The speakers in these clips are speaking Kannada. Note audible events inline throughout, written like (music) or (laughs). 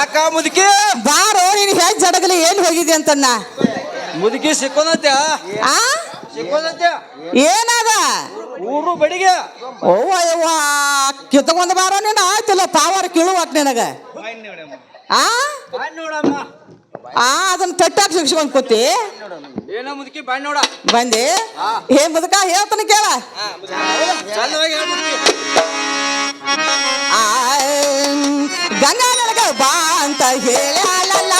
ಯಾಕ ಮುದುಕಿ? ಬಾರೋ ನೀನು ಹೇಗ್ ಜಡಗಲಿ ಏನ್ ಹೋಗಿದೆ ಅಂತನ್ನ? ಮುದುಕಿ ಸಿಕ್ಕೋದತ್ಯ ಆ? ಸಿಕ್ಕೋದತ್ಯ ಏನದ? ಊರು ಬಡಿಗೆ. ಅವ್ವ ಯವ್ವ ಕಿತ್ಕೊಂಡ್ ಬಾರೋ ನೀನು ಆಯ್ತಿಲ್ಲ ಪಾವರ್ ಕೀಳುವಾಕ್ ನಿನಗ. ಆ? ನೋಡಮ್ಮ. ಆ ಅದನ್ನ ತಟ್ಟಾಕ್ ಸಿಕ್ಸ್ಕೊಂಡ್ ಕೂತಿ. ಏನ ಮುದುಕಿ ಬಾಯ್ ನೋಡ. ಬಂದಿ? ಹೇ ಮುದಕ ಹೇಳ್ತಾನೆ ಕೇಳ. ಚಂದವಾಗಿ ಹೇಳ್ ಮುದುಕಿ. ಗಂಗಾ ನನಗ ಬಾ ಅಂತ ಹೇಳ್ಯಾಳಲ್ಲ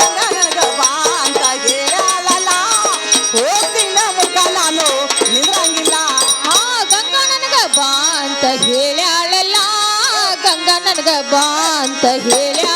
ಗಂಗಾ ನನಗ ಬಾ ಅಂತ ಹೇಳ್ಯಾಳಲ್ಲ. ಹೋಗ್ತೀನ ಮುಖ ನಾನು ನಿಂದ್ರಂಗಿಲ್ಲ. ಆ ಗಂಗಾ ನನಗ ಬಾ ಅಂತ ಹೇಳ್ಯಾಳಲ್ಲ ಗಂಗಾ ನನಗ ಬಾ ಅಂತ ಹೇಳ್ಯಾಳಲ್ಲ.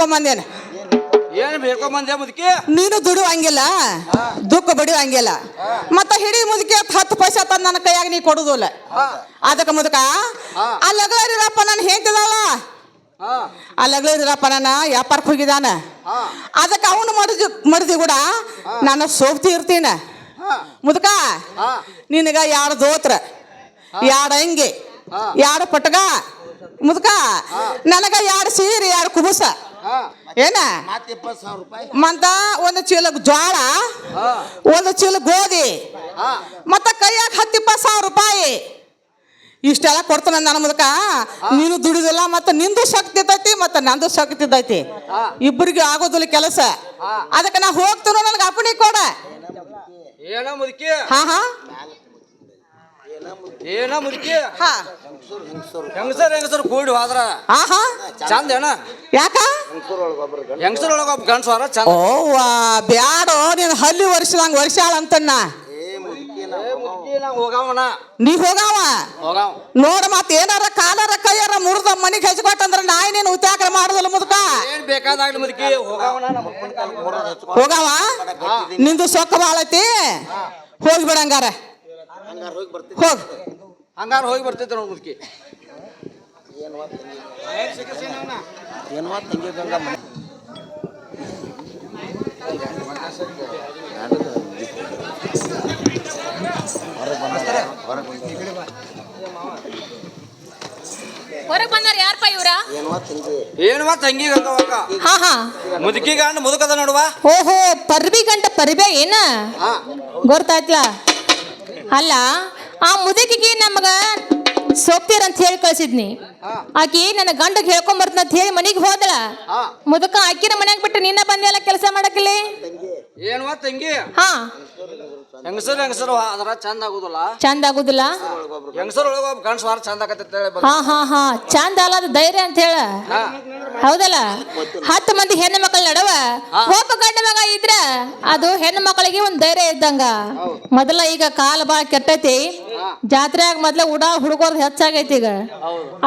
ಒಂದು ಏನು ಬೇಡ್ಕೊಂಬಂದೆ ಮುದುಕಿ? ನೀನು ದುಡಿಯುವಂಗಿಲ್ಲ ದುಃಖ ಮತ್ತ ಹಿಡಿ ಮುದುಕಿ ಹತ್ತು ಹತ್ತು ಪೈಸೆ ತಂದು ನನ್ನ ಕೈಯಾಗ ನೀ ಕೊಡುದಿಲ್ಲ. ಅದಕ್ಕ ಮುದುಕ ಆ ಲಗ್ಲರಿರಪ್ಪ ನಾನು ಆ ಲಗ್ಲರಿರಪ್ಪ ನನ್ನ ವ್ಯಾಪಾರಕ್ಕೆ ಹೋಗಿದಾನ ಅದಕ್ಕ ಅವನು ಮಡದಿ ಮಡದಿ ಕೂಡ ನಾನು ಸೋಪ್ತಿ ಇರ್ತೀನ. ಮುದುಕ ನಿನಗ ಯಾರು ದೋತ್ರ ಯಾರ ಅಂಗಿ ಯಾರು ಪಟ್ಟಗ ಮುದುಕ ನನಗ ಯಾರು ಸೀರೆ ಯಾರು ಕುಬುಸ. ಏನ? ಮತ್ತೆ ಇಪ್ಪತ್ತು ಸಾವಿರ ರೂಪಾಯಿ. ಮತ್ತ ಒಂದು ಚೀಲ ಜ್ವಾಳ ಒಂದು ಚೀಲ ಗೋಧಿ ಮತ್ತ ಕೈಯಾಗ ಹತ್ತು ಇಪ್ಪತ್ತು ಸಾವಿರ ರೂಪಾಯಿ. ಇಷ್ಟೆಲ್ಲ ಕೊಡ್ತಾನ ನನ್ನ ಮುದಕ ನೀನು ದುಡಿದಿಲ್ಲ ಮತ್ತೆ ನಿಂದು ಶಕ್ತಿ ಇದ್ದೈತಿ ಮತ್ತೆ ನಂದು ಶಕ್ತಿ ಇದ್ದೈತಿ. ಇಬ್ಬರಿಗೆ ಆಗೋದಿಲ್ಲ ಕೆಲಸ. ಅದಕ್ಕೆ ನಾ ಹೋಗ್ತೀನೋ ನನಗೆ ಅಪ್ಪಣೆ ಕೊಡ. ಏನ ಮುದುಕಿ? ಹಾ ಹಾ. ಏನ ಮುದುಕಿ? ಹಾ. ಹೆಂಗಸರ್ ಹೆಂಗಸರ್ ಕೂಡಿ ಹೋದ್ರ. ಹಾ ಹಾ ಚಂದ ಏನ? ಯಾಕ? ಹೆಂಗಸರ್ ಒಳಗ ಒಬ್ಬ ಗಂಡ್ಸ ಹೋರ ಚಂದ. ಓವಾ ಬ್ಯಾಡೋ ನೀನು ಹಲ್ಲಿ ವರ್ಷದಂಗ ವರ್ಷಾಳ ಅಂತನ್ನ. ಏ ಮುದುಕಿ ನಾ ಹೋಗಾವ. ಹೋಗವ? ನೋಡ ಮತ್ ಏನಾರ ಕಾಲಾರ ಕೈಯಾರ ಮುರಿದ ಮನಿಗೆ ಹಚ್ಕೊಟ್ಟಂದ್ರ ನಾಯಿ ನೀನು ಉತ್ಯಾಕರ ಮಾಡುದಿಲ್ಲ ಮುದುಕ. ಏನ್ ಬೇಕಾದಾಗ್ಲಿ ಮುದುಕಿ ಮೂರ ಹೋಗಾವ? ನಿಂದು ಸೊಕ್ಕ ಬಾಳೈತಿ? ಐತಿ ಹೋಗಿ ಬಿಡಂಗಾರ. ಹಂಗಾರೆ ಹೋಗಿ ಬರ್ತೀನಿ ಹೋಗ. ಹಂಗಾರ ಹೋಗಿ ಬರ್ತೈತೆ ನೋಡ್ ಮುದುಕಿ. ಏನು ತಂಗಿ? ಗಂಗಾ ಹೊರಗೆ ಬಂದಾರ ಯಾರಪ್ಪ ಇವ್ರ? ಏನು ತಂಗಿ? ಏನ್ ಮತ್ ತಂಗಿ ಗಂಗವಕ್ಕ ಹಾ ಹಾ. ಮುದುಕಿ ಗಂಡ ಮುದುಕದ ನೋಡುವ? ಓಹೋ ಪರ್ಬಿ ಗಂಟ ಪರಿಬೆ ಏನ? ಹಾ. ಗೊತ್ತಾಯ್ತಲ್ಲ ಅಲ್ಲ ಆ ಮುದುಕಿಗೆ ನಮಗ ಸೋಪ್ತೀರ ಅಂತ ಹೇಳಿ ಕಳ್ಸಿದ್ನಿ. ಆಕಿ ನನ್ನ ಗಂಡಗ್ ಹೇಳ್ಕೊಂಡ್ ಬರ್ತನ ಅಂತ ಹೇಳಿ ಮನೆಗೆ ಹೋದಳ ಮುದುಕ ಅಕ್ಕಿನ ಮನ್ಯಾಗ ಬಿಟ್ಟು ನಿನ್ನ ಬಂದೆಲ್ಲ ಕೆಲಸ ಮಾಡಕ್ಕಿಲ್ಲ ಏನ್ವಾ ತಂಗಿ? ಹಾ. ಹೆಂಗಸರು ಹೆಂಗಸರು ಅದರ ಚಂದ ಆಗುದಿಲ್ಲ. ಚಂದ ಆಗುದಿಲ್ಲ? ಹೆಂಗಸರು ಒಳಗ ಗಂಡ್ಸ್ ವಾರ ಚಂದ ಆಗತ್ತೆ ಹಾ ಹಾ ಹಾ. ಚಂದ ಅಲ್ಲ ಅದು ಧೈರ್ಯ ಅಂತ ಹೇಳ. ಹೌದಲ್ಲ? ಹತ್ತು ಮಂದಿ ಹೆಣ್ಣು ಮಕ್ಕಳ ನಡುವ ಒಬ್ಬ ಗಂಡ ಮಗ ಇದ್ರ ಅದು ಹೆಣ್ಣು ಮಕ್ಕಳಿಗೆ ಒಂದ್ ಧೈರ್ಯ ಇದ್ದಂಗ. ಮೊದಲ ಈಗ ಕಾಲ ಬಾಳ ಕೆಟ್ಟೈತಿ. ಜಾತ್ರೆಯಾಗ ಮೊದ್ಲ ಉಡಾ ಹುಡುಗರ್ದು ಹೆಚ್ಚಾಗೈತಿ ಈಗ.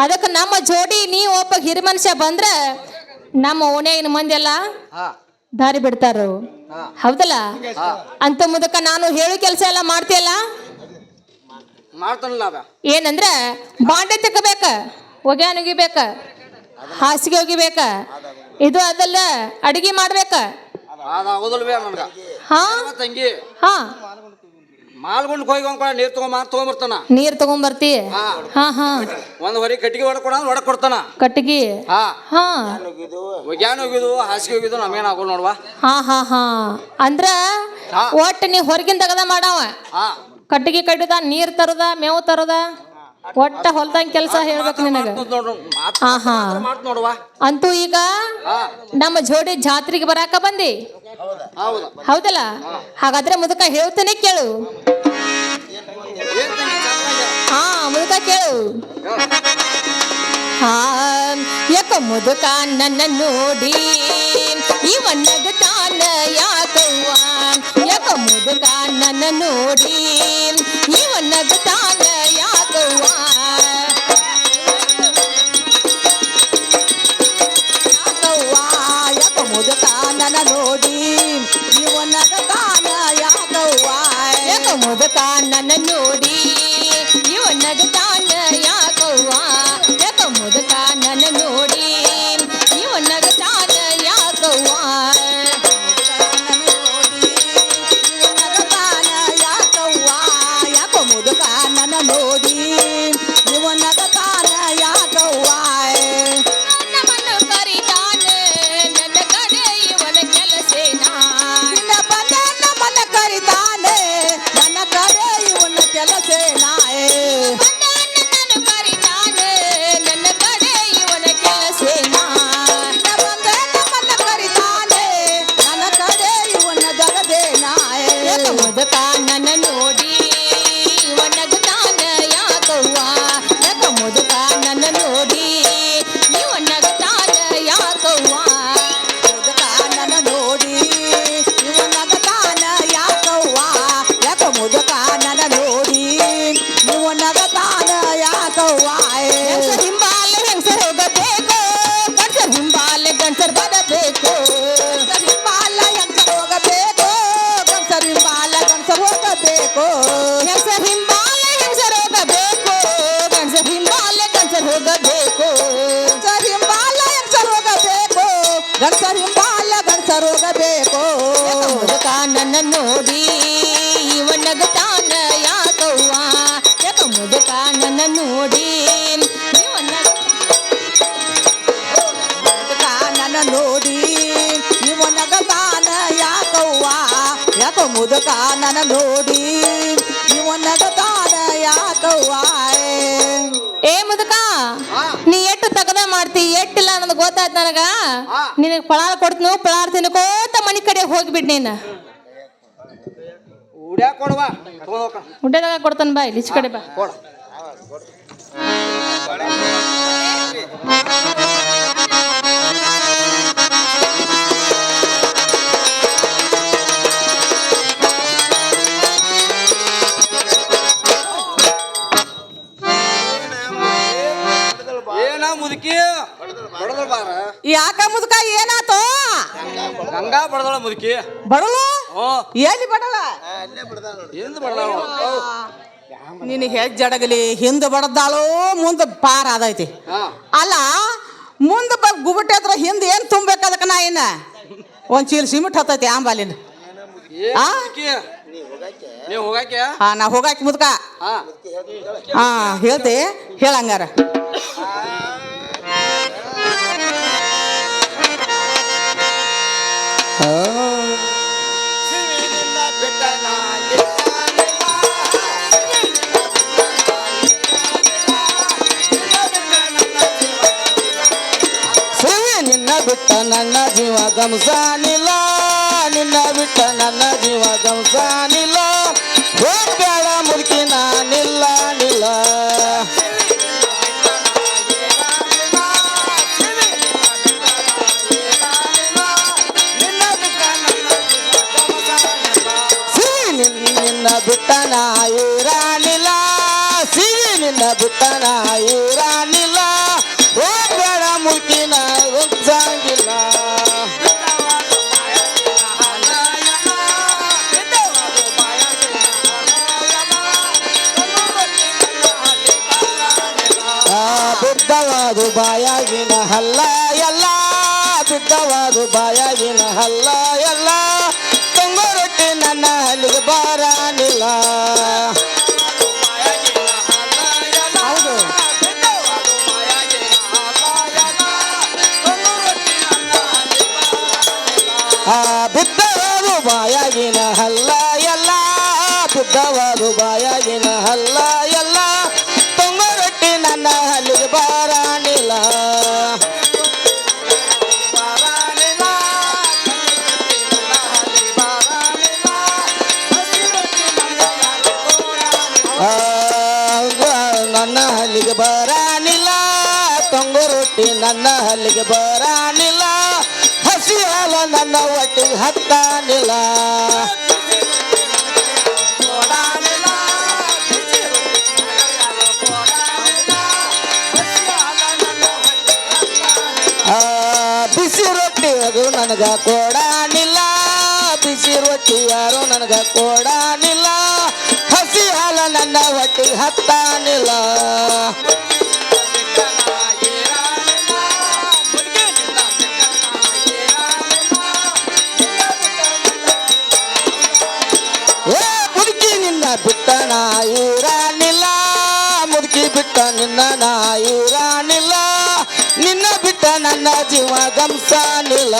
ಅದಕ್ಕೆ ನಮ್ಮ ಜೋಡಿ ನೀ ಒಬ್ಬ ಹಿರಿ ಮನುಷ್ಯ ಬಂದ್ರ ನಮ್ಮ ಓಣ್ಯಾಗಿನ ಮಂದಿ ಎಲ್ಲ ಹಾ. ದಾರಿ ಬಿಡ್ತಾರು. ಹೌದಲ್ಲ? ಅಂತ ಮುದಕ ನಾನು ಹೇಳು ಕೆಲಸ ಎಲ್ಲ ಮಾಡ್ತೀಯಲ್ಲ? ಏನಂದ್ರ ಬಾಂಡೆ ತೆಗಬೇಕ ಒಗ್ಯಾನ್ ಒಗಿಬೇಕ ಹಾಸಿಗೆ ಒಗಿಬೇಕ ಇದು ಅದಲ್ಲ ಅಡಿಗೆ ಮಾಡ್ಬೇಕ. ಹಾ? ತಂಗಿ. ಹಾ. ಮಾಲ್ಗುಂಡ್ ಹೋಗಿ ಒಂದ್ ನೀರ್ ತಗೊಂಡ್ ತಗೊಂಬರ್ತಾನ. ನೀರ್ ತಗೊಂಬರ್ತಿ? ಹಾ. ಹಾ ಹಾ. ಒಂದ್ ಹೊರಿ ಕಟ್ಟಿಗೆ ಹೊಡ್ಕೊಡ ಒಡ ಕೊಡ್ತಾನ. ಕಟ್ಟಿಗೆ? ಹಾ. ಹಾ. ಒಗ್ಯಾನ ಹೋಗಿದ್ವು ಹಾಸಿಗೆ ಹೋಗಿದ್ವು ನಮಗೇನ್ ಆಗೋಲ್ ನೋಡ್ವಾ. ಹಾ ಹಾ ಹಾ. ಅಂದ್ರ. ಒಟ್ಟು ನೀ ಹೊರಗಿನ ತಗದ ಮಾಡವ? ಕಟ್ಟಿಗೆ ಕಟ್ಟಿದ ನೀರ್ ತರದ ಮೇವು ತರದ? ಒಟ್ಟ ಹೊಲ್ದಂಗ್ ಕೆಲಸ ಹೇಳ್ಬೇಕು ನಿನಗ. ಆಹಾ. ಅಂತೂ ಈಗ ನಮ್ಮ ಜೋಡಿ ಜಾತ್ರೆಗೆ ಬರಾಕ ಬಂದಿ? ಹೌದು. ಹೌದಲ್ಲ? ಹಾಗಾದ್ರೆ ಮುದುಕ ಹೇಳ್ತೇನೆ ಕೇಳು. ಹಾ ಮುದುಕ ಕೇಳು. ಹಾ ಯಾಕ ಮುದುಕ ನನ್ನ ನೋಡಿ? ಇವನ್ನಗ ತಾನ ಯಾಕವ್ವ? ಯಾಕ ಮುದುಕ ನನ್ನ ನೋಡಿ? ಇವನ್ನಗ ತಾನ ಯಾಕ ಮುದುಕ ಯಾಕ ಮುದುಕ ನನ ನೋಡಿ ಏ ಮುದುಕ ನೀ ಎಷ್ಟು ತಗದ ಮಾಡ್ತಿ ಎಟ್ಟಿಲ್ಲ ಅನ್ನೋದು ಗೊತ್ತಾಯ್ತು ನನಗ. ನಿನಗೆ ಪಳಾರ ಕೊಡ್ತೀನಿ ಪಳಾರ ತಿನ್ಕೋತ ಮನಿ ಕಡೆ ಹೋಗ್ಬಿಡ್ ನೀನು. ಕೊಡ್ತಾನೆ ಬಾ ಇಲ್ಲಿ ಕಡೆ ಬಾ. ಯಾಕ ಮುದುಕ ಏನಾತು? ಗಂಗಾ ಬಡದಳ ಮುದುಕಿ. ಬಡಲು? ಎಲ್ಲಿ ಬಡಲ ಎಂದು ಬಡದಳ ನಿನ್ನ ಹೆಜ್ಜಡಗಲಿ ಹಿಂದೆ ಬಡದಾಳು ಮುಂದೆ ಪಾರ ಅದೈತಿ ಹಾ. ಅಲ್ಲ ಮುಂದೆ ಬ ಗುಬಟ್ಟೆ ಹತ್ರ ಹಿಂದೆ ಏನು ತುಂಬೇಕು ಅದಕ್ಕೆ ನಾ ಇನ್ನ? ಒಂದು ಚೀಲ ಸಿಮೆಂಟ್ ಹತ್ತೈತಿ ಆಂಬಾಲಿನ ಏನ್ ಹಾ ನಾ ಹೋಗಾಕಿ ಮುದ್ಕ. ಹಾ. ಹಾ ಹೇಳ್ತಿ ಹೇಳಂಗಾರ. ಬಿಟ್ಟ ನನ್ನ ಜೀವ ಗಮಸಾನ ಬಿದ್ದವಾದು ಬಾಯಾಗಿನ ಹಲ್ಲ ಎಲ್ಲ ಬಿದ್ದವಾದು ಬಾಯಾಗಿನ ಹಲ್ಲ. ನನ್ನ ಹಲ್ಲಿಗೆ ಬರಾನಿಲ್ಲ. ತೊಂಗು ರೊಟ್ಟಿ ನನ್ನ ಹಲ್ಲಿಗೆ ಬರಾನಿಲ್ಲ. ಹಸಿ ಹಾಲ ನನ್ನ ಒಟ್ಟಿಗೆ ಹತ್ತಾನಿಲ್ಲ. ಬಿಸಿ ರೊಟ್ಟಿ ಅದು ನನಗ ಕೊಡಾನಿಲ್ಲ. ಬಿಸಿ ರೊಟ್ಟಿ ಯಾರು ನನಗ ಕೊಡಾನಿಲ್ಲ. ನನ್ನ ಹೊಟ್ಟಿಗೆ ಹತ್ತಾನಿಲ್ಲ. ಏ ಮುದುಕಿ ನಿನ್ನ ಬಿಟ್ಟ ನಾ ಇರಾನಿಲ್ಲ ಮುದುಕಿ ಬಿಟ್ಟ ನಿನ್ನ ನಾ ಇರಾನಿಲ್ಲ ನಿನ್ನ ಬಿಟ್ಟ ನನ್ನ ಜೀವ ಗಮಸಾನಿಲ್ಲ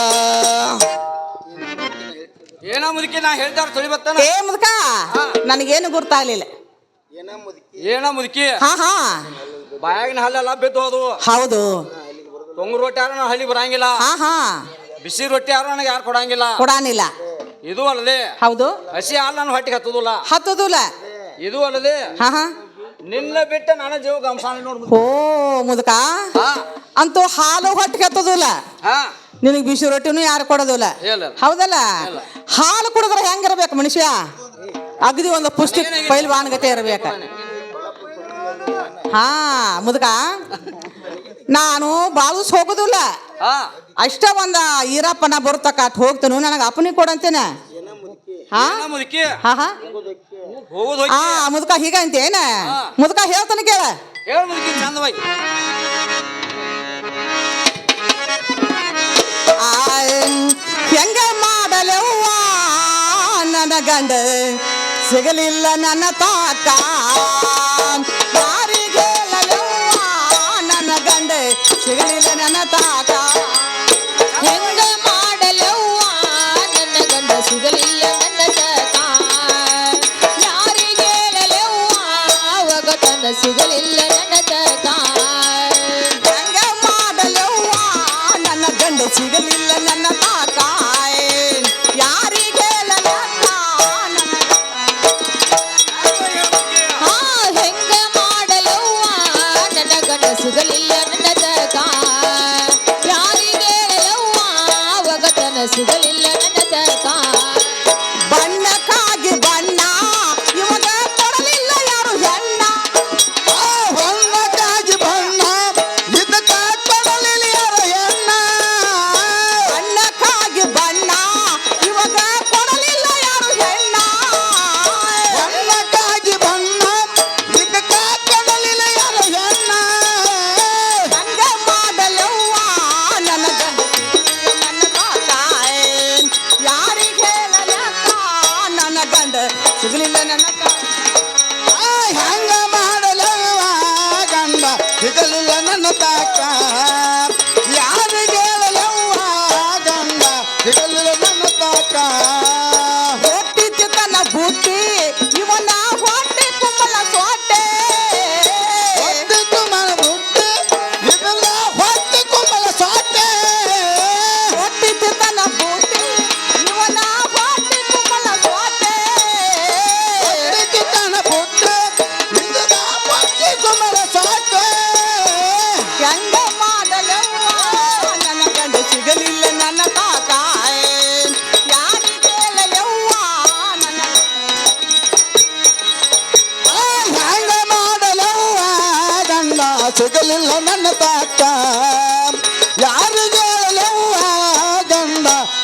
ಏನೋ ಮುದುಕಿ ನಾ ಹೇಳ್ತಾರ ತುಳಿ ಬತ್ತಾನ ಏ ಮುದುಕ ನನಗೇನು ಗುರ್ತಾಗ್ಲಿಲ್ಲ. ಏನ ಮುದುಕಿ? ಹಾ ಹಾ. ಬಾಯಾಗಿನ ಹಲ್ಲೆಲ್ಲ ಬಿದ್ದು ಅದು ಹೌದು. ತೊಂಗು ರೊಟ್ಟಿ ಯಾರು ಹಳ್ಳಿ ಬರಂಗಿಲ್ಲ. ಹಾ ಹಾ. ಬಿಸಿ ರೊಟ್ಟಿ ಯಾರು ನನಗೆ ಯಾರು ಕೊಡಂಗಿಲ್ಲ. ಕೊಡಾನಿಲ್ಲ. ಇದು ಅಲ್ಲದೆ ಹೌದು. ಹಸಿ ಹಾಲು ನನ್ನ ಹೊಟ್ಟಿಗೆ ಹತ್ತುದಿಲ್ಲ. ಹತ್ತುದಿಲ್ಲ. ಇದು ಅಲ್ಲದೆ ಹಾ ಹಾ. ನಿನ್ನ ಬಿಟ್ಟ ನನ್ನ ಜೀವ ಗಮಸಾನ ನೋಡ್ ಓ ಮುದುಕ. ಅಂತೂ ಹಾಲು ಹೊಟ್ಟಿಗೆ ಹತ್ತುದಿಲ್ಲ. ಹಾ. ನಿನಗೆ ಬಿಸಿ ರೊಟ್ಟಿನೂ ಯಾರು ಕೊಡೋದಿಲ್ಲ. ಹೌದಲ್ಲ? ಹಾಲು ಕುಡಿದ್ರೆ ಹೆಂಗಿರ್ಬೇಕು ಮನುಷ್ಯ? ಅಗದಿ ಒಂದು ಪುಷ್ಟಿ ಪೈಲ್ವಾನ್ಗತೆ ಇರಬೇಕು. ಹಾ ಮುದುಕ ನಾನು ಬಾಳುಸ್ ಹೋಗುದಿಲ್ಲ. ಅಷ್ಟ ಒಂದ ಈರಪ್ಪನ ಬರ್ತಕ್ಕ ಅಟ್ ಹೋಗ್ತನು ನನಗೆ ಅಪ್ಪನಿ ಕೊಡಂತೇನೆ ಹಾ? ಹಾ ಹಾ. ಮುದುಕ ಹೀಗಂತೇನ ಮುದುಕ ಹೇಳ್ತಾನೆ ಕೇಳ. ಹೆಂಗ ಮಾಡಲೆವ್ವ ನನ್ನ ಗಂಡ? ಸಿಗಲಿಲ್ಲ ನನ್ನ ತಾಕ ಯಾರಿಗೆ ನನ್ನ ಗಂಡೆ? ಸಿಗಲಿಲ್ಲ ನನ್ನ ತಾಕ ಯಾರಿಗೆ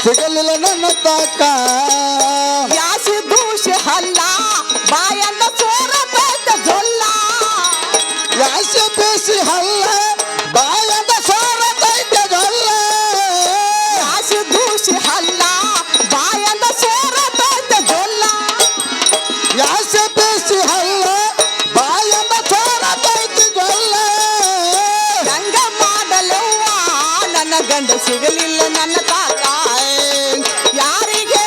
ಸಿಗಲಿಲ್ಲ ನನ್ನ ತಾಕ. ಸಿಗಲಿಲ್ಲ ನನ್ನ ತಾತ ಯಾರಿಗೆ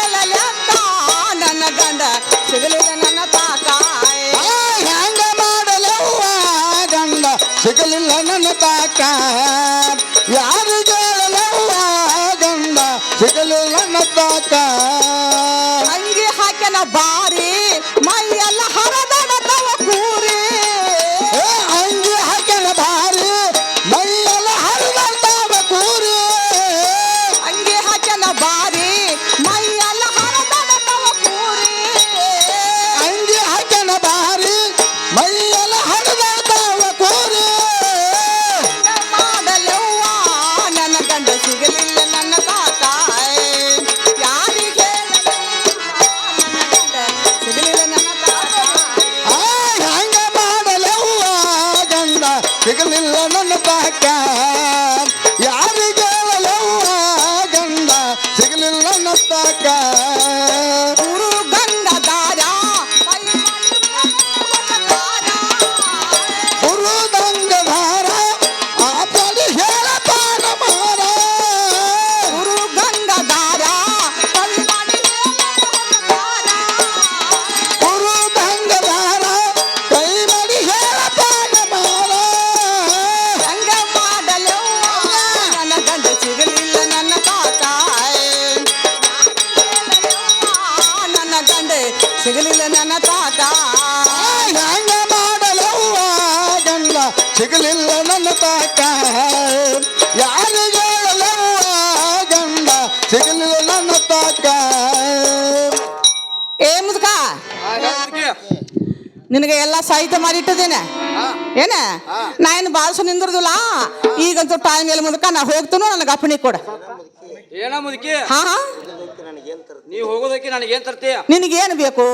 ನನ್ನ ಗಂಡ ಸಿಗಲಿಲ್ಲ ನನ್ನ ತಾಕ ಹ್ಯಾಂಗ ಮಾಡಲವ್ವ ಗಂಡ? ಸಿಗಲಿಲ್ಲ ನನ್ನ ತಾಕ ಯಾರಿಗೆ ಗಂಡ? ಸಿಗಲಿಲ್ಲ ನನ್ನ ತಾಕ ಅಂಗಿ ಹಾಕ್ಯನ ಬಾರಿ ನಿನಗೆ ಎಲ್ಲ ಸಾಹಿತ್ಯ ಮಾಡಿಟ್ಟಿದ್ದೇನೆ. ಏನ? ನಾ ಏನು ಬಾಳ್ಸು ನಿಂದಿರ್ದಿಲ್ಲ? ಈಗಂತೂ ಟೈಮ್ ಎಲ್ಲ ಮುದಕ ನಾ ಹೋಗ್ತನು ನನಗೆ ಅಪ್ಪಣೆ ಕೊಡ. ಏನ ಮುದುಕಿ? ಹಾ ಹಾ. ನೀ ಹೋಗೋದಕ್ಕೆ ನನಗೆ ಏನ್ ತರ್ತೀಯ? ನಿನಗೇನು ಬೇಕು?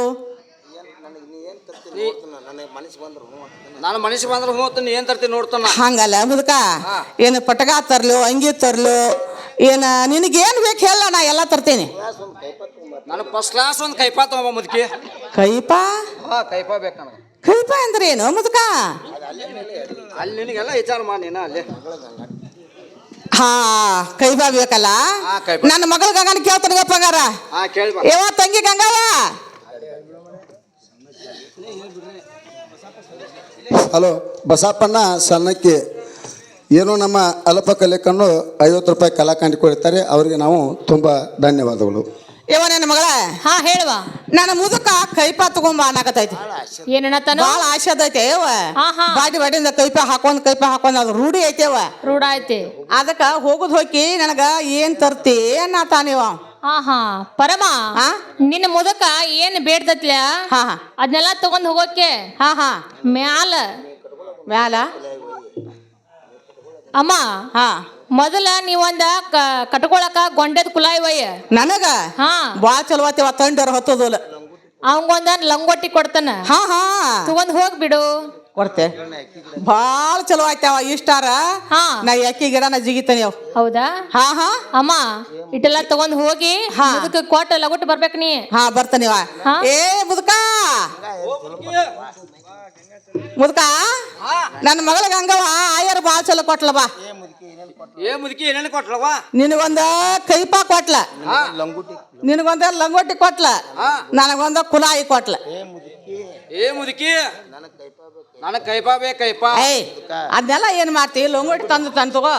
ನಾನು. ಮನುಷ್ಯ ಬಂದ್ರೆ ಹ್ಞೂ ಏನ್ ತರ್ತೀನಿ ನೋಡ್ತಾನ. ಹಂಗಲ್ಲ ಮುದಕ. ಏನು ಪಟಕ ತರ್ಲು ಅಂಗಿ ತರ್ಲು ಏನ ನಿನಗೇನು ಬೇಕು ಹೇಳ ನಾ ಎಲ್ಲ ತರ್ತೀನಿ. ನನಗೆ ಫಸ್ಟ್ ಕ್ಲಾಸ್ ಒಂದು ಕೈಪಾ ತಗೊಂಬ ಮುದುಕಿ. ಕೈಪಾ? ಹಾ ಕೈಪಾ ಬೇಕು ನನಗೆ. ಕೈಪಾ ಅಂದ್ರೆ ಏನು ಮುದಕ ಅಲ್ಲಿ ನಿನಗೆಲ್ಲ ವಿಚಾರ ಮಾಡಿ ನೀನ ಅಲ್ಲಿ. ಹಾ ಕೈಬಾ ಬೇಕಲ್ಲ. ನನ್ನ ಮಗಳ ಗಂಗನ ಕೇಳ್ತಾನೆ ಪಗಾರ ಹಾ ಕೇಳಿ ಬಾ ಯಾವ ತಂಗಿ ಗಂಗವ್ವ ಹಲೋ ಬಸಪ್ಪಣ್ಣ ಸಣ್ಣಕ್ಕೆ. ಏನೋ ನಮ್ಮ ಅಲ್ಪ ಕಲೆಕನ್ನು ಐವತ್ತು ರೂಪಾಯಿ ಕಲಾಕಂಡಿ ಕೊಡ್ತಾರೆ ಅವರಿಗೆ ನಾವು ತುಂಬ ಧನ್ಯವಾದಗಳು. ಯಾವ ನನ್ನ ಮಗಳ ಹಾ ಹೇಳುವ. ನನ್ನ ಮುದುಕ ಕೈಪಾ ತಗೊಂಬ ಅನ್ನಕತ್ತೈತಿ. ಏನನ್ನತಾನು ಭಾಳ ಆಸೆ ಅದೈತೆ ಯವ್ವ. ಹಾ, ಹಾ. ಬಾಡಿ ಬಾಡಿಯಿಂದ ಕೈಪಾ ಹಾಕೊಂಡ್ ಕೈಪಾ ಹಾಕೊಂಡ್ ಅದು ರೂಢಿ ಐತೆವ ರೂಢ ಐತಿ. ಅದಕ್ಕ ಹೋಗುದ್ ಹೋಗಿ ನನಗ ಏನ್ ತರ್ತಿ ಅನ್ನ ನೀವ ಹಾ ಹಾ ಪರಮ ಹಾ? ನಿನ್ನ ಮುದಕ ಏನ್ ಬೇಡ್ದತ್ಲ ಹಾ ಹಾ. ಅದನ್ನೆಲ್ಲ ತಗೊಂಡ್ ಹೋಗೋಕೆ? ಹಾ ಹಾ. ಮ್ಯಾಲ. ಮ್ಯಾಲ? ಅಮ್ಮ ಹಾ. ಮೊದಲ ನೀವೊಂದ ಕ- ಕಟ್ಕೊಳಕ ಗೊಂಡೆದ ಕುಲಾಯಿ ಒಯ್ಯ ನನಗ? ಹಾ. ಭಾಳ ಚಲೋ ಆತಿವ ತಂಡರ ಹೊತ್ತದಲ್ಲ ಅವಂಗೊಂದ ಲಂಗೋಟಿ ಕೊಡ್ತಾನ. ಹಾ ಹಾ. ತಗೊಂಡ್ ಹೋಗ್ಬಿಡು ಕೊಡ್ತೆ. ಭಾಳ ಚಲೋ ಆಯ್ತಾವ ಇಷ್ಟಾರ ಹಾ. ನಾ ಯಾಕೆ ಗಿಡ ನಾ ಜಿಗಿತಾನೆ ಅವ್. ಹೌದಾ? ಹಾ ಹಾ. ಅಮ್ಮ ಇಟ್ಟೆಲ್ಲ ತಗೊಂಡ್ ಹೋಗಿ ಹಾ. ಮುದಕ ಕೊಟ್ಟ ಲಗುಟ್ ಬರ್ಬೇಕ್ ನೀ. ಹಾ ಬರ್ತಾನಿವ ಹಾ? ಏ ಮುದುಕ. ಮುದುಕ ನನ್ನ ಮಗಳ ಗಂಗವ ಆಯರ್ ಭಾಳ ಚಲೋ ಕೊಟ್ಲ ಬಾ. ಏ ಮುದುಕಿ ಏನೇನು ಕೊಟ್ಲವಾ ನಿನಗೊಂದ ಕೈಪಾ ಕೊಟ್ಲ. ನಿನಗೊಂದ ಲಂಗೋಟಿ ಕೊಟ್ಲ. ಹಾ. ನನಗೊಂದ ಕುಲಾಯಿ ಕೊಟ್ಲ. ಏ ಮುದುಕಿ. ನನಗೆ ಕೈಪಾ ಬೇಕು ಕೈಪಾ. ಏಯ್ ಅದನ್ನೆಲ್ಲ ಏನ್ ಮಾಡ್ತಿ? ಲೋಂಗೋಟಿ ತಂದು ತಂದು ತಗೋ.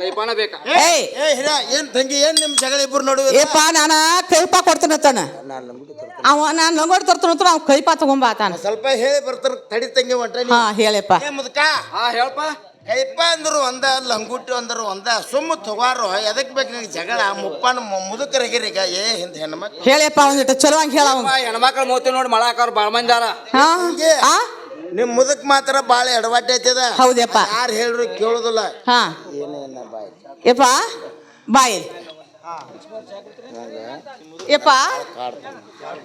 ಕೈಪಾನ ಬೇಕಾ? ಏಯ್. ಏ ಹಿರ ಏನ್ ತಂಗಿ ಏನ್ ನಿಮ್ ಜಗಳ ಇಬ್ರು ನಡುವೆ ಏಪಾ ನಾನ ಕೈಪ ಕೊಡ್ತೀನಿ ತಾನ ಅವ ನಾನು ಲಂಗೋಡಿ ತರ್ತಾನ ಅಂತ ಅವ್ ಕೈಪ ತಗೊಂಬ ಆತಾನ ಸ್ವಲ್ಪ ಹೇಳಿ ಬರ್ತಾರ ತಡಿ ತಂಗಿ ಹೊಂಟ ಹಾ ಹೇಳಪ್ಪ. ಏ ಮುದ್ಕ. ಹಾ ಹೇಳಪ್ಪ. ಕೈಪ ಅಂದ್ರು ಒಂದ ಲಂಗುಟ್ಟಿ ಅಂದ್ರು ಒಂದ ಸುಮ್ಮ ತಗೋರು. ಎದಕ್ ಬೇಕು ನಿನಗೆ ಜಗಳ? ಮುಪ್ಪನ ಮುದುಕರಿಗಿರಿಗ ಏ ಹಿಂದ ಹೆಣ್ಮಕ್ಳು. ಹೇಳಪ್ಪ ಒಂದಿಟ್ಟು ಚಲೋ ಹಂಗೆ ಹೇಳ ಅವ್ನು. ಹೆಣ್ಮಕ್ಳು ಮೂತಿ ನೋಡಿ ಮಳ ಹಾಕೋರು ಬಾಳ ಮಂದಾರ ಹಾ? ಆ? ನಿಮ್ ಮುದಕ್ ಮಾತ್ರ ಬಾಳ ಎಡವಟ್ಟೆ ಐತದ. ಹೌದಪ್ಪ. ಯಾರು ಹೇಳ್ರು ಕೇಳುದಿಲ್ಲ. ಹಾ. ಏನೇನ ಬಾಯ್? ಯಪ್ಪ ಬಾಯಿ. ಯಪ್ಪ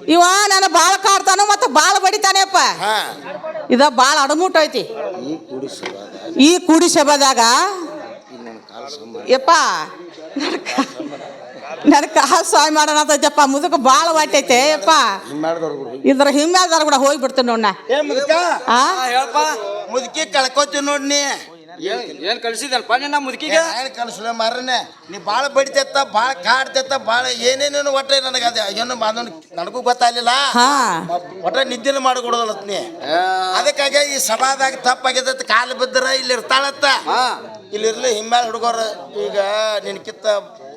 ಇವ ನಾನು ಬಾಳ ಕಾಡ್ತಾನು ಮತ್ತೆ ಬಾಳ ಬಡಿತಾನೆಪ್ಪ ಹಾ. ಇದ ಬಾಳ ಅಡಮುಟ್ ಐತಿ. ಈ ಕುಡಿಸುವಾಗ ಈ ಕೂಡಿ ಸಭಾದಾಗ ಯಪ್ಪ ನನ್ನ ಕಾಲು ಸಾಯ್ ಮಾಡೋಣ ಅಂತೈತಪ್ಪ ಮುದುಕ ಬಾಳ ವಾಟೈತೆ ಯಪ್ಪ. ಇದ್ರ ಹಿಮ್ಮ್ಯಾದಾರ ಕೂಡ ಹೋಗಿ ನೋಡ್ನ ಮುದುಕಿ. ಕಳ್ಕೊತೀನಿ ಹಾ ಏನ್ ಕಳ್ಸಿದಲ್ಪ ನಿನ್ನ ಮುದುಕಿಗೆ? ಏನ್ ಕಳ್ಸಲ ಮಾರನೆ ನೀ ಭಾಳ ಬಡಿತೆತ್ತ ಭಾಳ ಕಾಡ್ತೆತ್ತ ಭಾಳ ಏನೇನೇನು ಒಟ್ಟೆ ನನಗೆ ಅದು ಏನು ಅದನ್ನು ನನಗೂ ಗೊತ್ತಾಗಲಿಲ್ಲ. ಹಾ. ಒಟ್ಟ ನಿದ್ದೆನ ಮಾಡಿಕೊಡೋದಲ್ಲ ನೀ. ಅದಕ್ಕಾಗಿ ಈ ಸಭಾದಾಗ ತಪ್ಪಾಗಿದ್ದ ಕಾಲು ಬಿದ್ದರ ಇಲ್ಲಿ ಇರ್ತಾಳತ್ತ ಹಾ. ಇಲ್ಲಿ ಇರ್ಲಿ ಹಿಮ್ಮ್ಯಾಲ ಹುಡುಗರು ಈಗ ನಿನ್ಕಿತ್ತ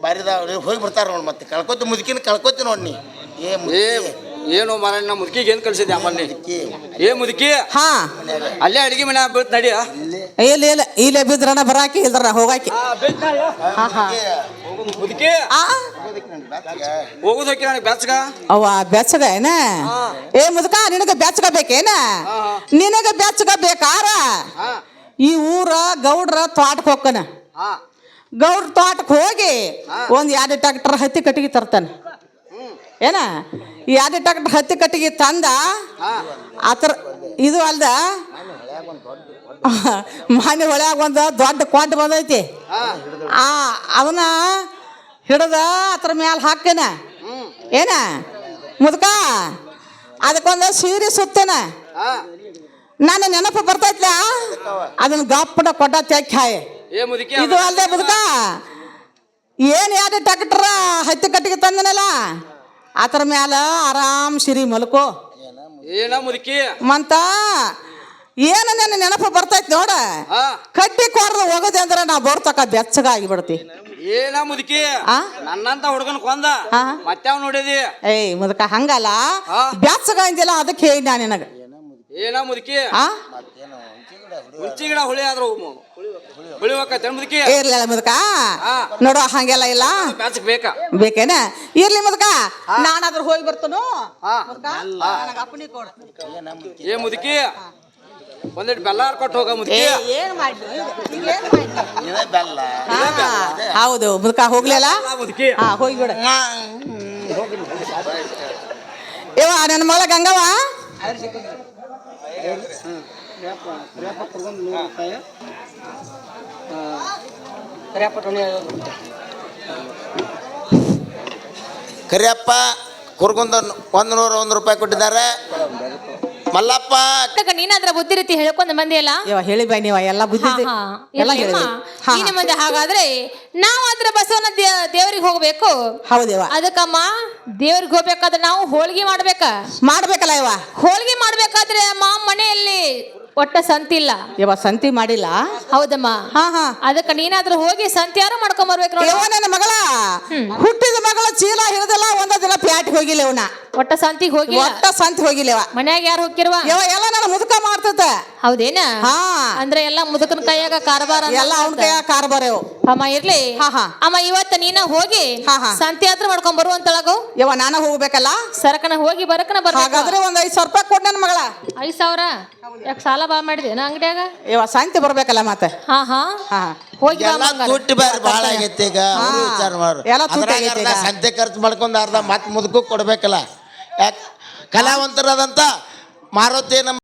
ಬಾರಿದ ಹೋಗಿ ಬರ್ತಾರ ನೋಡಿ ಮತ್ತೆ. ಕಳ್ಕೊತಿ ಮುದುಕಿನ ಕಳ್ಕೊತಿ ನೋಡಿ ನೀ. ಏ ಏ ಮುದುಕಿ ಏನು ಮಾರಣ್ಣ ನಮ್ಮ ಮುದುಕಿಗೆ ಏನ್ ಕಳ್ಸಿದ್ದೆ ಅಮ್ಮಲ್ಲಿ ಏ ಮುದುಕಿ. ಹಾ. ಅಲ್ಲೇ ಅಡಿಗೆ ಮನೆ ಬೀಳ್ತ ನಡಿಯ ಇಲ್ಲ ಇಲ್ಲ ಇಲ್ಲೇ. ಬಿದ್ರನ ಬರಾಕಿ ಇಲ್ದ್ರ ಹೋಗಾಕಿ. ಹಾ ಹಾ. ಮುದುಕಿ? ಆ? ಹೋಗುದು ಹೋಗಿ ನನಗೆ ಬೆಚ್ಚಗ ಅವ ಬೆಚ್ಚಗ ಏನ? ಏ ಮುದುಕ ನಿನಗ ಬೆಚ್ಚಗ ಬೇಕೇನ ನಿನಗ ಬೆಚ್ಚಗ ಬೇಕಾರ ಈ ಊರ ಗೌಡ್ರ ತೋಟಕ್ಕೆ ಹೋಗ್ಕನ ಗೌಡ್ರ ತೋಟಕ್ಕೆ ಹೋಗಿ ಒಂದ್ ಎರಡು ಟ್ಯಾಕ್ಟರ್ ಹತ್ತಿ ಕಟ್ಟಿಗೆ ತರ್ತಾನ. ಏನ? ಈ ಎರಡು ಟ್ಯಾಕ್ಟರ್ ಹತ್ತಿ ಕಟ್ಟಿಗೆ ತಂದ ಆತರ ಇದು ಅಲ್ದ? (laughs) ಮನೆ ಒಳಗೆ ಒಂದು ದೊಡ್ಡ ಕೊಂಡ ಬಂದೈತಿ. ಆ ಅವನ ಹಿಡ್ದ ಅದ್ರ ಮ್ಯಾಲ ಹಾಕೇನ ಏನ? ಮುದ್ಕ ಅದಕ್ಕೊಂದು ಸೀರೆ ಸುತ್ತೇನ. ನಾನು ನನ್ನ ನೆನಪು ಬರ್ತೈತ್ಲ? ಅದನ್ನ ಗಪ್ಪಡ ಕೊಟ್ಟ ತೆಕ್ಕ ಹಾಯ್. ಏ ಮುದುಕಿ ಇದು ಅಲ್ಲದೆ ಮುದುಕ. ಏನ್ ಯಾರು ಟ್ಯಾಕ್ಟರ್ ಹತ್ತಿ ಕಟ್ಟಿಗೆ ತಂದನಲ್ಲ? ಅದ್ರ ಮ್ಯಾಲ ಆರಾಮ್ ಸಿರಿ ಮಲ್ಕೋ. ಏನ ಮುದುಕಿ? ಮಂತ ಏನು ನನ್ನ ನೆನಪು ಬರ್ತೈತಿ ನೋಡ. ಹಾ. ಕಟ್ಟಿ ಕೊರ್ದು ಹೋಗದೆ ಅಂದ್ರೆ ನಾ ಬರ್ತಕ್ಕ ಬೆಚ್ಚಗ ಆಗಿಬಿಡ್ತಿ. ಏನ ಮುದುಕಿ? ಆ? ನನ್ನಂತ ಹುಡುಗನ್ ಕೊಂದ? ಮತ್ತೆ ನೋಡಿದಿ? ಏಯ್ ಮುದುಕ ಹಂಗಲ್ಲ? ಬೆಚ್ಚಗ ಅಂದಿಲ್ಲ ಅದಕ್ಕೆ ಹೇಳಿ ನಾ ನಿನಗ. ಏನ ಮುದುಕಿ? ಆ? ಹುಂಚಿ ಗಿಡ ಹುಳಿ ಆದ್ರು ಇರ್ಲಿಲ್ಲ ಮುದುಕ? ಆ. ನೋಡು ಹಂಗೆಲ್ಲ ಇಲ್ಲ. ಬೇಕಾ? ಬೇಕೇನ? ಇರ್ಲಿ ಮುದಕ. ನಾನಾದ್ರೂ ಹೋಗಿ ಬರ್ತನು? ಮುದುಕ. ಏ ಮುದುಕಿ? ಒಂದಿಟ್ಟು ಬೆಲ್ಲ ಕೊಟ್ಟು ಹೋಗ ಮುದ್ದೆ ಏನ್ ಇದೇ ಬೆಲ್ಲ. ಹೌದು. ಮುದುಕ ಹೋಗ್ಲಿಲ್ಲ? ಮುದುಕಿ. ಹಾ ಹೋಗಿಬಿಡ ಇವ ನನ್ನ ಮಗಳ ಗಂಗವ ಕರಿಯಪ್ಪ ಕುರ್ಗುಂದ ಒಂದು ನೂರ ಒಂದು ರೂಪಾಯಿ ಕೊಟ್ಟಿದ್ದಾರೆ. ಮಲ್ಲಪ್ಪ. ಅದಕ್ಕ ನೀನಾದ್ರ ಬುದ್ಧಿ ರೀತಿ ಹೇಳ್ಕೊಂಡ್ ಬಂದಿಯಲ್ಲ? ಇವ ಹೇಳಿ ಬೈ ನೀವ ಎಲ್ಲ ಬುದ್ಧಿ. ಎಲ್ಲ. ಹಾ ನಿಮ್ಮಂದೆ ಹಾಗಾದ್ರೆ ನಾವು ಅದ್ರ ಬಸವನ ದೇವರಿಗೆ ದೇವ್ರಿಗೆ ಹೋಗ್ಬೇಕು. ಹೌದಿವ ಅದಕ್ಕಮ್ಮ ದೇವ್ರಿಗೆ ಹೋಗ್ಬೇಕಾದ್ರೆ ನಾವು ಹೋಳಿಗೆ ಮಾಡ್ಬೇಕ. ಮಾಡ್ಬೇಕಲ್ಲ ಇವ ಹೋಳ್ಗೆ ಮಾಡ್ಬೇಕಾದ್ರೆ ಅಮ್ಮ ಒಟ್ಟ ಸಂತಿಲ್ಲ. ಇವ ಸಂತಿ ಮಾಡಿಲ್ಲ? ಹೌದಮ್ಮ. ಹಾ ಹಾ. ಅದಕ್ಕ ನೀನಾದ್ರೂ ಹೋಗಿ ಸಂತ್ಯಾರ ಮಾಡ್ಕೊಂಡ್ ಬರ್ಬೇಕು ನೋಡಿ. ಇವ ನನ್ನ ಮಗಳ? ಹುಟ್ಟಿದ ಮಗಳ ಚೀಲ ಹಿಡಿದಿಲ್ಲ ಒಂದ ದಿನ ಪ್ಯಾಟ್ ಹೋಗಿಲ್ಲ ಇವನ ಒಟ್ಟ ಸಂತಿಗೆ ಹೋಗಿ ಒಟ್ಟ ಸಂತಿ ಹೋಗಿಲ್ಲ ಇವ ಮನ್ಯಾಗ ಯಾರು ಹೋಗಿರುವ ಇವ ಎಲ್ಲ ನನ್ನ ಮುದುಕ ಮಾಡ್ತದ ಹೌದೇನ? ಹಾ. ಅಂದ್ರೆ ಎಲ್ಲ ಮುದುಕನ ಕೈಯಾಗ ಕಾರಬಾರ ಎಲ್ಲ ಅವನ ಕೈಯಾಗ ಕಾರ್ಬಾರ ಇವು ಅಮ್ಮ ಇರ್ಲಿ. ಹಾ, ಹಾ. ಅಮ್ಮ ಇವತ್ತ ನೀನ ಹೋಗಿ ಹಾ, ಹಾ. ಸಂತಿ ಆದ್ರೂ ಮಾಡ್ಕೊಂಡ್ ಬರುವಂತಳಗು ಇವ ನಾನ ಹೋಗ್ಬೇಕಲ್ಲ? ಸರಕನ ಹೋಗಿ ಬರಕನ ಬರ್ಬೇಕು. ಹಾಗಾದ್ರೆ ಒಂದ್ ಐದ್ ಸಾವಿರ ರೂಪಾಯಿ ಕೊಡ್ ನನ್ನ ಮಗಳ. ಐದ್ ಸಾವಿರ? ಯಾಕೆ ಸಾಲ ಬಾ ಮಾಡಿದೆ. ನಾ ಅಂಗಡಿಯಾಗ? ಇವ ಸಾಯಂತಿ ಬರ್ಬೇಕಲ್ಲ ಮತ್ತೆ? ಹಾ ಹಾ. ಹಾ ಹೋಗಿ ಬಾ ಎಲ್ಲ ಮಂಗಾರ. ತುಟ್ಟಿ ಬೇರೆ ಭಾಳ ಆಗೈತೆ ಈಗ. ಅವ್ರು ವಿಚಾರ ಮಾಡು. ಎಲ್ಲ ತುಟ್ಟಿ ಅದ್ರಾಗ ಆಗೈತೆ ಅರ್ಧ ಈಗ. ಸಂತೆ ಖರ್ಚು ಮಾಡ್ಕೊಂಡು ಅರ್ಧ ಮತ್ತೆ ಮುದುಕು ಕೊಡ್ಬೇಕಲ್ಲ. ಯಾಕೆ? ಕಲಾವಂತರಾದಂಥ ಮಾರುತಿ ನಮ್ಮ